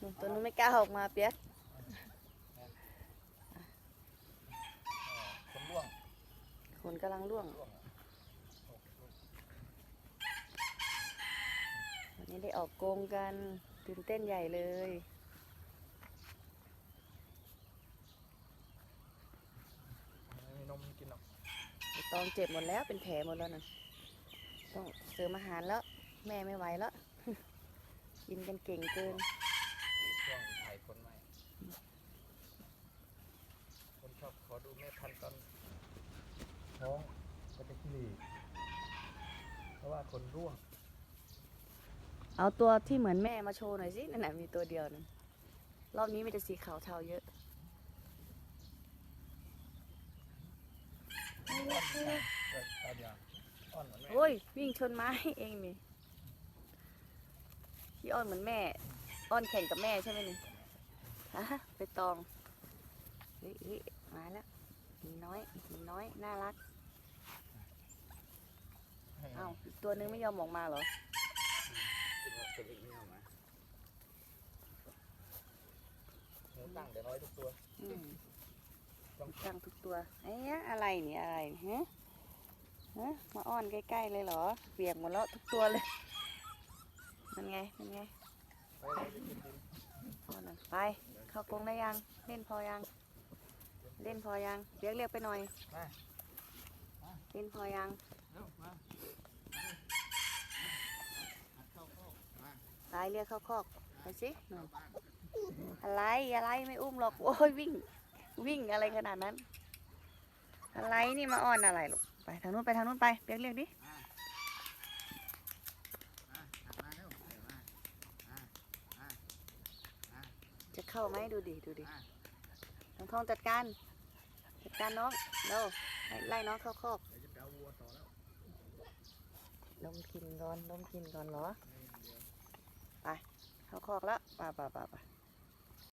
นู่นตัวนู้นไม่กล้าออกมาเปียกคนล่วงขนกำลังร่วง ล่วงอะวันนี้ได้ออกกรงกันตื่นเต้นใหญ่เลย ไม่มีนมกินหรอกไอ้ตองเจ็บหมดแล้วเป็นแผลหมดแล้วนะต้องเสริมอาหารแล้ว แม่ไม่ไหวแล้ว กินกันเก่งเกิน ช่วงถ่ายคนใหม่ คนชอบขอดูแม่พันธุ์ตอนท้องก็จะขี้หลีเพราะว่าคนร่วงเอาตัวที่เหมือนแม่มาโชว์หน่อยสินั่นแหละมีตัวเดียวนึงรอบนี้มีแต่สีขาวเทาเยอะอ้อนจังเกิดตอนอย่างอ้อนเหมือนแม่โอ้ยวิ่งชนไม้เองนี่พี่อ้อนเหมือนแม่ อ้อนแข่งกับแม่ใช่ไหมนี่ฮะไปตองเฮ้ยเฮ้ยมาแล้วห มีน้อยหมีน้อย น่ารักให้เอ้าอีกตัวนึงไม่ยอมออกมาเหรอคิดว่าตัวเองไม่เอามาหมูตั้งเดี๋ยวน้อยทุกตัวอืมต้องตั้งทุกตัวไอ้ยะอะไรเนี่ยอะไรฮะฮะมาอ้อนใกล้ๆเลยเหรอเปียกหมดแล้วทุกตัวเลย มันไง มันไง ไปเลยไปกินดินอ้อนหน่อยไปเข้ากรงได้ยัง เล่นพอยัง เล่นพอยังเรียกเรียกไปหน่อยมาเล่นพอยังเร็วมาหัดเข้าเข้ามาตายเรียกเข้าคอกไปสิหน่อยบ้านอะไรอะไรไม่อุ้มหรอกโอ้ยวิ่ง วิ่งอะไรขนาดนั้น อะไรนี่มาอ้อนอะไรลูกไปทางนู้นไปทางนู้นไปเรียกเรียกดิมาหัดมาเร็วเดี๋ยวมามามามาจะเข้าไหมดูดิดูดิมาน้องทองจัดการ จัดการน้องเร็วไล่ไล่น้องเข้าคอกเดี๋ยวจะไปเอาวัวต่อแล้วนมกินก่อนนมกินก่อนเหรอ ไป เข้าคอกแล้วป่าป่าป่าป่า